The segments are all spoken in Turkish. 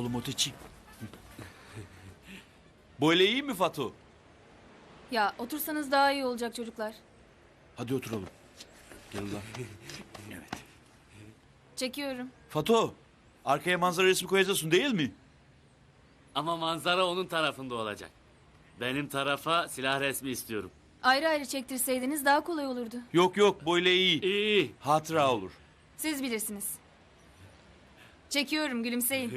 oğlum Oteçi. Böyle iyi mi Fatu? Ya otursanız daha iyi olacak çocuklar. Hadi oturalım. Gel lan. Evet. Çekiyorum. Fatu, arkaya manzara resmi koyacaksın değil mi? Ama manzara onun tarafında olacak. Benim tarafa silah resmi istiyorum. Ayrı ayrı çektirseydiniz daha kolay olurdu. Yok yok böyle iyi. İyi iyi. Hatıra olur. Siz bilirsiniz. Çekiyorum gülümseyin.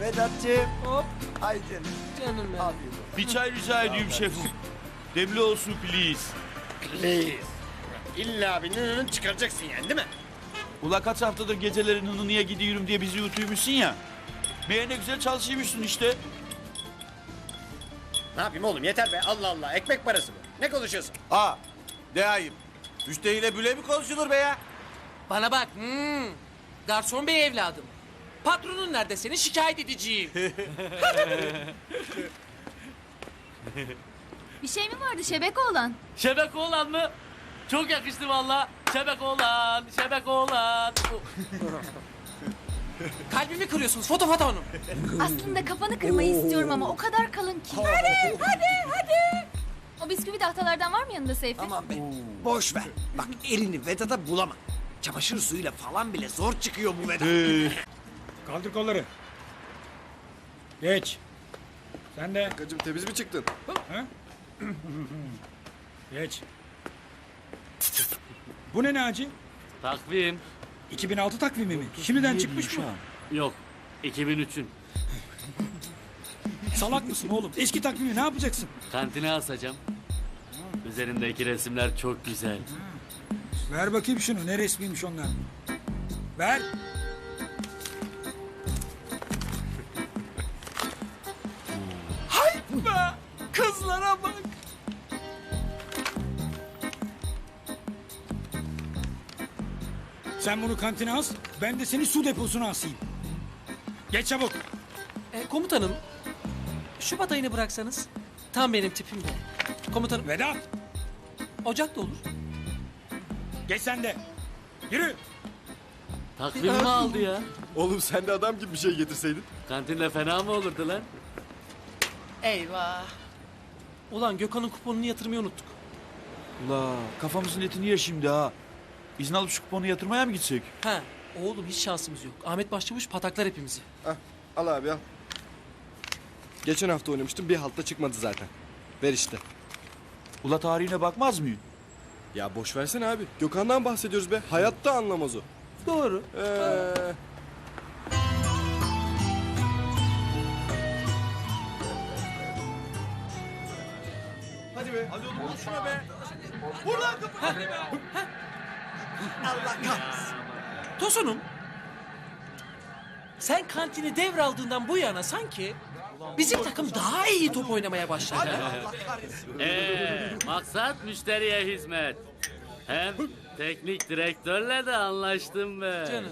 Vedat'cığım. Hop. Ay canım. Canım ya. Bir çay rica ediyorum şefim. Demli olsun please. Please. İlla bir nınını çıkaracaksın yani değil mi? Ula kaç haftadır gecelerin hınınıya gidiyorum diye bizi yutuymuşsun ya. Bir ne güzel çalışıyormuşsun işte. Ne yapayım oğlum yeter be Allah Allah ekmek parası mı? Ne konuşuyorsun? Aa. De ayıp. Müşteriyle böyle mi konuşulur be ya? Bana bak. Hmm. Garson bey evladım. Patronun nerede seni şikayet edeceğim. Bir şey mi vardı şebeke olan? Şebek oğlan mı? Çok yakıştı valla. Şebek oğlan, şebek oğlan. Kalbimi kırıyorsunuz foto foto hanım. Aslında kafanı kırmayı istiyorum ama o kadar kalın ki. Hadi hadi hadi. O bisküvi tahtalardan var mı yanında Seyfi? Aman be. Boş ver. Bak elini Vedat'a bulama. Çamaşır suyuyla falan bile zor çıkıyor bu Vedat. Kaldır kolları. Geç. Sen de. Kancım temiz mi çıktın? Geç. Bu ne Naci? Takvim. 2006 takvimi mi? Şimdiden çıkmış mı? Yok. 2003'ün. Salak mısın oğlum? Eski takvimi ne yapacaksın? Kantine asacağım. Üzerindeki resimler çok güzel. Ver bakayım şunu. Ne resmiymiş onlar? Ver. Be, kızlara bak. Sen bunu kantine as. Ben de seni su deposuna asayım. Geç çabuk. E, komutanım. Şubat ayını bıraksanız. Tam benim tipimde. Komutanım Vedat. Ocak da olur. Geç sen de. Yürü. Takvimimi aldı ya. Oğlum sen de adam gibi bir şey getirseydin. Kantinde fena mı olurdu lan? Eyvah. Ulan Gökhan'ın kuponunu yatırmayı unuttuk. Ula kafamızın etini yer şimdi ha. İzin alıp şu kuponu yatırmaya mı gitsek? Ha, oğlum hiç şansımız yok. Ahmet Başçavuş pataklar hepimizi. Hah, al abi al. Geçen hafta oynamıştım bir halta çıkmadı zaten. Ver işte. Ula tarihine bakmaz mıyım? Ya boş versene abi. Gökhan'dan bahsediyoruz be. Hayatta anlamaz o. Doğru. Ee, Hadi be. Hadi oğlum vur şuna be. Vur lan kapıyı. Allah kahretsin. Tosunum. Sen kantini devraldığından bu yana sanki bizim takım daha iyi top oynamaya başladı. Ee, maksat müşteriye hizmet. Hem teknik direktörle de anlaştım be. Canım.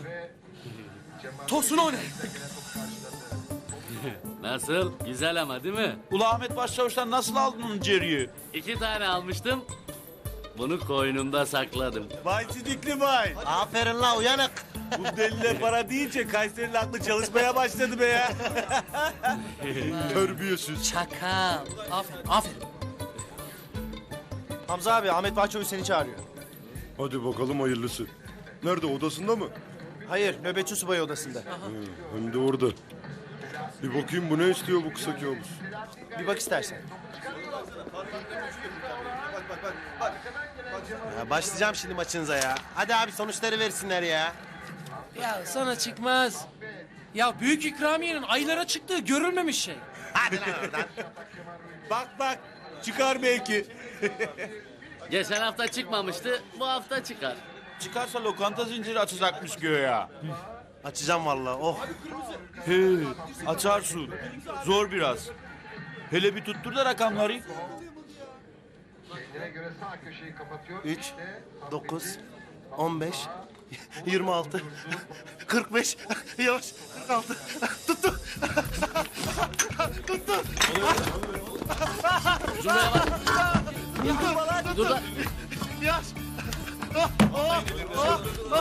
Tosun o ne? Nasıl? Güzel ama değil mi? Ula Ahmet Başçavuş'tan nasıl aldın onu Jerry'i? İki tane almıştım. Bunu koynumda sakladım. Vay sidikli vay. Aferin la uyanık. Bu deliler para deyince Kayseri'nin aklı çalışmaya başladı be ya. terbiyesiz. Çakal. Aferin, aferin. Hamza abi Ahmet Bahçavuş seni çağırıyor. Hadi bakalım hayırlısı. Nerede odasında mı? Hayır nöbetçi subay odasında. Hem de orada. Bir bakayım bu ne istiyor bu kısa kabus. Bir bak istersen. Ya başlayacağım şimdi maçınıza ya. Hadi abi sonuçları versinler ya. Ya sana çıkmaz. Ya büyük ikramiyenin aylara çıktığı görülmemiş şey. Hadi lan oradan. bak bak çıkar belki. Geçen hafta çıkmamıştı, bu hafta çıkar. Çıkarsa lokanta zinciri açacakmış göğe. Açacağım vallahi. Oh. He, açarsın. Zor biraz. Hele bir tuttur da rakamları. 3, 9, 15, 26, 45, yavaş, 46. Tuttu. Tuttu. Dur da. Yavaş. Dur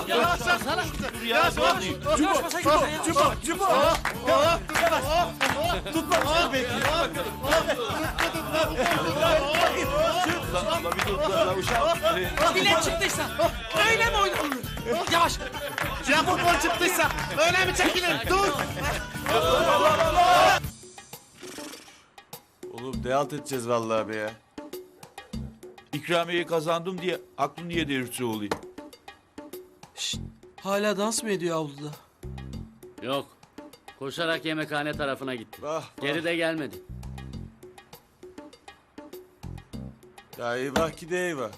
ya. Yavaş git ya. Ulan, ulan bir dur ulan uşağım. Bilet çıktıysa öyle mi oynanır? Yavaş. Ya futbol çıktıysa öyle mi çekilir? Dur. Oğlum deyalt edeceğiz vallahi be ya. İkramiyeyi kazandım diye aklım niye delirtiyor oluyor? Hala dans mı ediyor avluda? Yok. Koşarak yemekhane tarafına gitti. Vah, Geri de gelmedi. Ya eyvah ki de eyvah.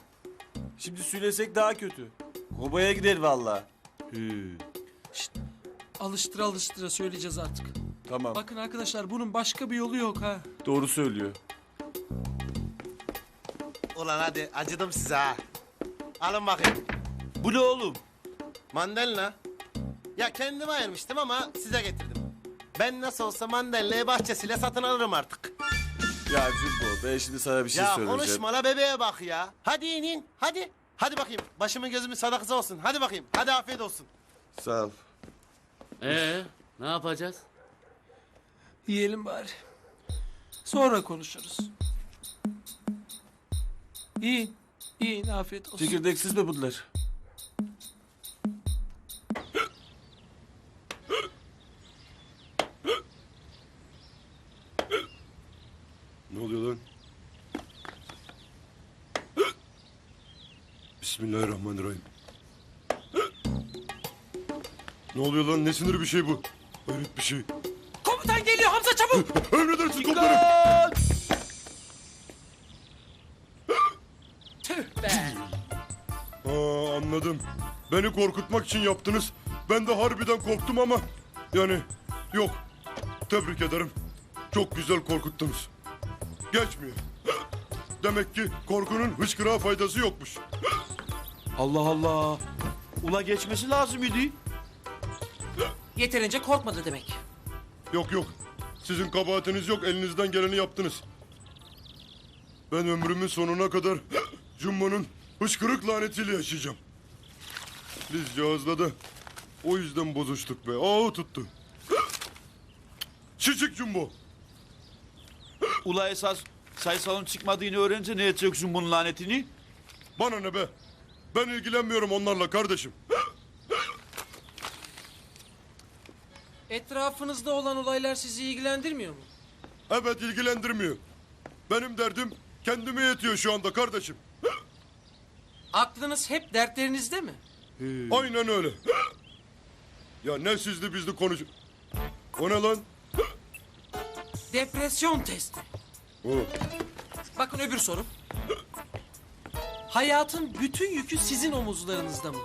Şimdi söylesek daha kötü. Kobaya gider vallahi. Alıştıra alıştıra söyleyeceğiz artık. Tamam. Bakın arkadaşlar bunun başka bir yolu yok ha. Doğru söylüyor. Ulan hadi acıdım size ha. Alın bakayım. Bu ne oğlum? Mandalina. Ya kendime ayırmıştım ama size getirdim. Ben nasıl olsa mandalinayı bahçesiyle satın alırım artık. Ya Cumbo ben şimdi sana bir şey ya söyleyeceğim. konuşma la bebeğe bak ya. Hadi in in hadi. Hadi bakayım başımın gözümün sadakası olsun. Hadi bakayım hadi afiyet olsun. Sağ ol. Ee, ne yapacağız? Yiyelim bari. Sonra konuşuruz. İyi. İyi afiyet olsun. Çekirdeksiz mi bunlar? Ne oluyor lan? Ne sinir bir şey bu? Hayret bir şey. Komutan geliyor Hamza çabuk. Emredersin komutanım. Tüh be. Aa, anladım. Beni korkutmak için yaptınız. Ben de harbiden korktum ama... Yani yok. Tebrik ederim. Çok güzel korkuttunuz. Geçmiyor. Demek ki korkunun hıçkırığa faydası yokmuş. Allah Allah. Ula geçmesi lazım idi. Yeterince korkmadı demek. Yok yok. Sizin kabahatiniz yok. Elinizden geleni yaptınız. Ben ömrümün sonuna kadar Jumbo'nun hıçkırık lanetiyle yaşayacağım. Biz Cihaz'la da o yüzden bozuştuk be. Ağı tuttu. Şişik Jumbo. Ula esas sayısalın çıkmadığını öğrenince ne edeceksin bunun lanetini? Bana ne be? Ben ilgilenmiyorum onlarla kardeşim. Etrafınızda olan olaylar sizi ilgilendirmiyor mu? Evet ilgilendirmiyor. Benim derdim kendime yetiyor şu anda kardeşim. Aklınız hep dertlerinizde mi? Aynen öyle. Ya ne sizli bizli konuş... O ne lan? Depresyon testi. O. Bakın öbür soru. Hayatın bütün yükü sizin omuzlarınızda mı?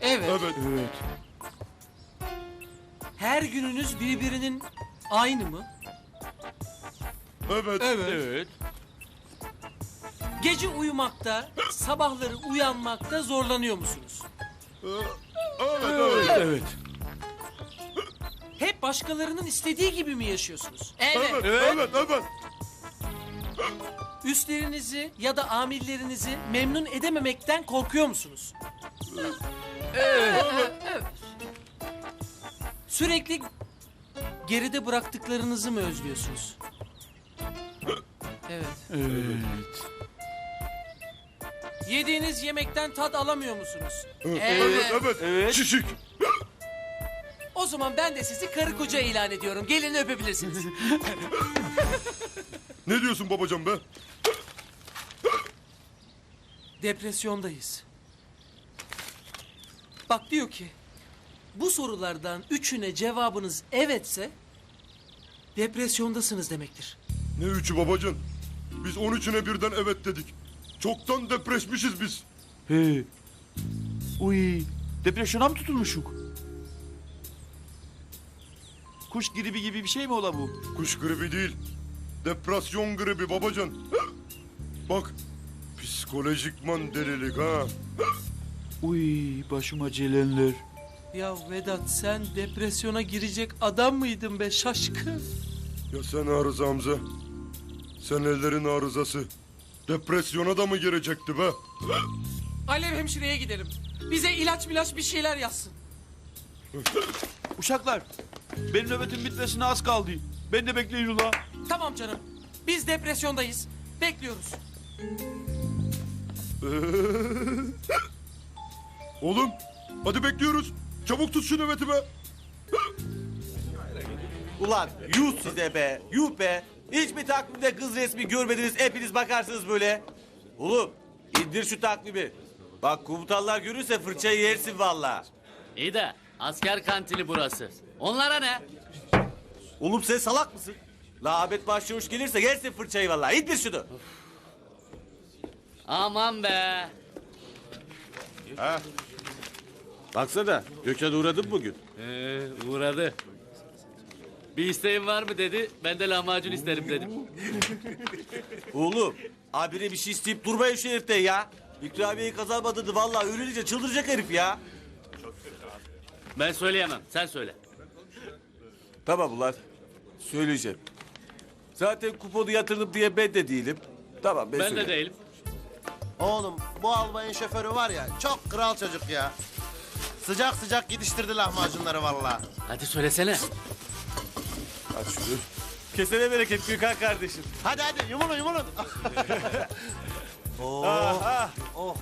Evet. Evet. Her gününüz birbirinin aynı mı? Evet. Evet. Gece uyumakta, sabahları uyanmakta zorlanıyor musunuz? Evet, evet. Evet. Hep başkalarının istediği gibi mi yaşıyorsunuz? Evet. Evet, evet, evet. Üstlerinizi ya da amirlerinizi memnun edememekten korkuyor musunuz? Evet. Sürekli geride bıraktıklarınızı mı özlüyorsunuz? Evet. Evet. Yediğiniz yemekten tat alamıyor musunuz? Evet, evet, evet. Şişik. O zaman ben de sizi karı koca ilan ediyorum. Gelin öpebilirsiniz. Ne diyorsun babacan be? Depresyondayız. Bak diyor ki bu sorulardan üçüne cevabınız evetse depresyondasınız demektir. Ne üçü babacan? Biz on üçüne birden evet dedik. Çoktan depreşmişiz biz. He. Uy. Depresyona mı tutulmuşuk? Kuş gribi gibi bir şey mi ola bu? Kuş gribi değil. Depresyon gribi babacan. Bak. Psikolojikman delilik ha. Uy başıma celenler. Ya Vedat sen depresyona girecek adam mıydın be şaşkın? Ya sen arıza Hamza. Sen ellerin arızası. Depresyona da mı girecekti be? Alev hemşireye gidelim. Bize ilaç milaç bir şeyler yazsın. Uşaklar benim nöbetim bitmesine az kaldı. Ben de bekleyin ula. Tamam canım. Biz depresyondayız. Bekliyoruz. Oğlum hadi bekliyoruz. Çabuk tut şu nöbeti be. Ulan yuh size be, yuh be. Hiç mi takvimde kız resmi görmediniz hepiniz bakarsınız böyle. Oğlum indir şu takvimi. Bak komutanlar görürse fırçayı yersin valla. İyi de asker kantini burası. Onlara ne? Oğlum sen salak mısın? La Ahmet Başçavuş gelirse yersin fırçayı valla. İndir şunu. Aman be. Baksana Gökhan uğradın bugün. Ee, uğradı. Bir isteğin var mı dedi. Ben de lahmacun isterim dedim. Oğlum abine bir şey isteyip durmayın şu herifte ya. İkramiyeyi kazanmadığını vallahi öğrenince çıldıracak herif ya. Ben söyleyemem. Sen söyle. Tamam ulan. Söyleyeceğim. Zaten kuponu yatırdım diye ben de değilim. Tamam ben, Ben de söyleyeyim. değilim. Oğlum bu albayın şoförü var ya çok kral çocuk ya. Sıcak sıcak gidiştirdi lahmacunları vallahi. Hadi söylesene. Aç şunu. Kesene bereket Gökhan kardeşim. Hadi hadi yumulun yumulun. Ah, ah.